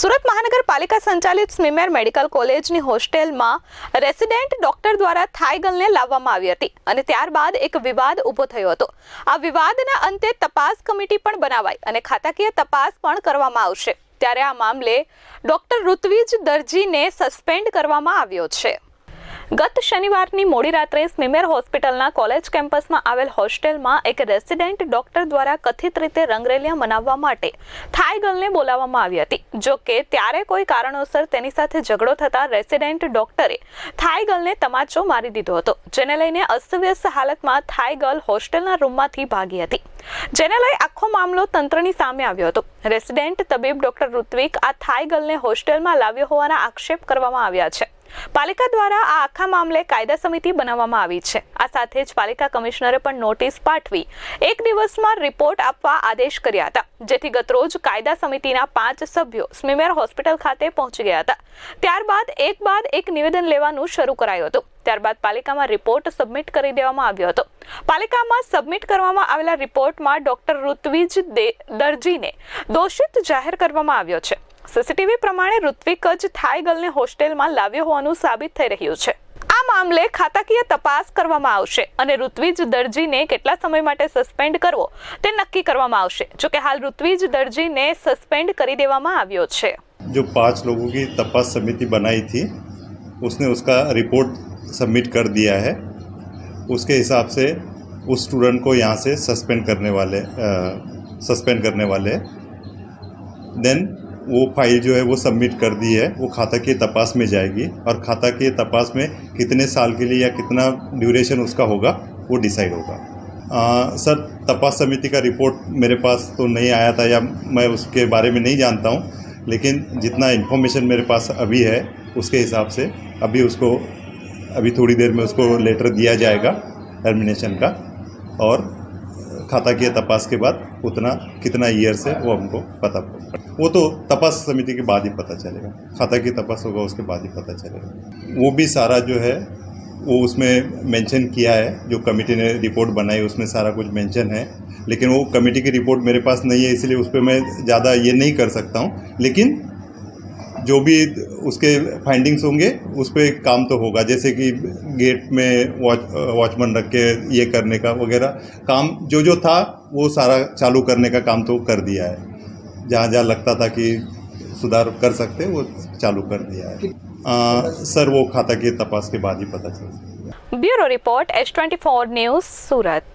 સુરત મહાનગરપાલિકા સંચાલિત સ્મીમેર મેડિકલ કોલેજની હોસ્ટેલમાં રેસિડેન્ટ ડોક્ટર દ્વારા થાઈ લાવવામાં આવી હતી અને ત્યારબાદ એક વિવાદ ઊભો થયો હતો. આ વિવાદના અંતે તપાસ કમિટી પણ બનાવાઈ અને ખાતાકીય તપાસ પણ કરવામાં આવશે. ત્યારે આ મામલે ડોક્ટર ઋત્વિજ દરજીને સસ્પેન્ડ કરવામાં આવ્યો છે. ગત શનિવારની મોડી રાત્રે સ્મીમેર હોસ્પિટલના કોલેજ કેમ્પસમાં આવેલ હોસ્ટેલમાં એક રેસિડેન્ટ ડોક્ટર દ્વારા કથિત રીતે રંગરેલિયા મનાવવા માટે થાઈ ગર્લને બોલાવવામાં આવી હતી. જો કે ત્યારે કોઈ કારણોસર તેની સાથે ઝઘડો થતા રેસિડેન્ટ ડોક્ટરે થાઈ ગર્લને તમાચો મારી દીધો હતો, જેને લઈને અસ્તવ્યસ્ત હાલતમાં થાઈ ગર્લ હોસ્ટેલના રૂમમાંથી ભાગી હતી. જેને લઈ આખો મામલો તંત્રની સામે આવ્યો હતો. રેસિડેન્ટ તબીબ ડોક્ટર ઋત્વિક આ થાઈ ગર્લને હોસ્ટેલમાં લાવ્યો હોવાના આક્ષેપ કરવામાં આવ્યા છે. પાલિકા દ્વારા આ આખા મામલે કાયદા સમિતિ બનાવવામાં આવી છે. આ સાથે જ પાલિકા કમિશનરે પણ નોટિસ પાઠવી એક દિવસમાં રિપોર્ટ આપવા આદેશ કર્યા હતા, જેથી ગતરોજ કાયદા સમિતિના પાંચ સભ્યો સ્મીમેર હોસ્પિટલ ખાતે પહોંચી ગયા હતા. ત્યારબાદ એક બાદ એક નિવેદન લેવાનું શરૂ કરાયું હતું. ત્યારબાદ પાલિકામાં રિપોર્ટ સબમિટ કરી દેવામાં આવ્યો હતો. પાલિકામાં સબમિટ કરવામાં આવેલા રિપોર્ટમાં ડોક્ટર ઋત્વિજ દરજીને દોષિત જાહેર કરવામાં આવ્યો છે. સીસીટીવી પ્રમાણે ઋત્વિક જ થાઈ ગર્લને હોસ્ટેલમાં લાવ્યો હોવાનું સાબિત થઈ રહ્યું છે આ મામલે ખાતાકીય તપાસ કરવામાં આવશે અને ઋત્વિજ દરજીને કેટલા સમય માટે સસ્પેન્ડ કરવો તે નક્કી કરવામાં આવશે જોકે હાલ ઋત્વિજ દરજીને સસ્પેન્ડ કરી દેવામાં આવ્યો છે जो पांच लोगों की तपास समिति बनाई थी उसने उसका रिपोर्ट सबमिट कर दिया है उसके हिसाब से उस स्टूडेंट को यहाँ से सस्पेंड करने वाले सस्पेंड करने वाले देन वो फ़ाइल जो है वो सबमिट कर दी है वो खाता की तपास में जाएगी और खाता की तपास में कितने साल के लिए या कितना ड्यूरेशन उसका होगा वो डिसाइड होगा। आ, सर तपास समिति का रिपोर्ट मेरे पास तो नहीं आया था या मैं उसके बारे में नहीं जानता हूँ लेकिन जितना इन्फॉर्मेशन मेरे पास अभी है उसके हिसाब से अभी उसको अभी थोड़ी देर में उसको लेटर दिया जाएगा टर्मिनेशन का। और खाता की तपास के बाद उतना कितना ईयर से वो हमको पता वो तो तपास समिति के बाद ही पता चलेगा। खाता की तपास होगा, उसके बाद ही पता चलेगा। वो भी सारा जो है, वो उसमें मेंशन किया है, जो कमेटी ने रिपोर्ट बनाई, उसमें सारा कुछ मेंशन है। लेकिन वो कमेटी की रिपोर्ट मेरे पास नहीं है, इसलिए उस पर मैं ज़्यादा ये नहीं कर सकता हूँ। लेकिन जो भी उसके फाइंडिंग्स होंगे उस पर काम तो होगा। जैसे कि गेट में वॉच वॉचमैन रख के ये करने का वगैरह काम जो जो था वो सारा चालू करने का काम तो कर दिया है। जहाँ जहाँ लगता था कि सुधार कर सकते वो चालू कर दिया है। आ, सर वो खाता की तपास के बाद ही पता चल bureau report H twenty news Surat.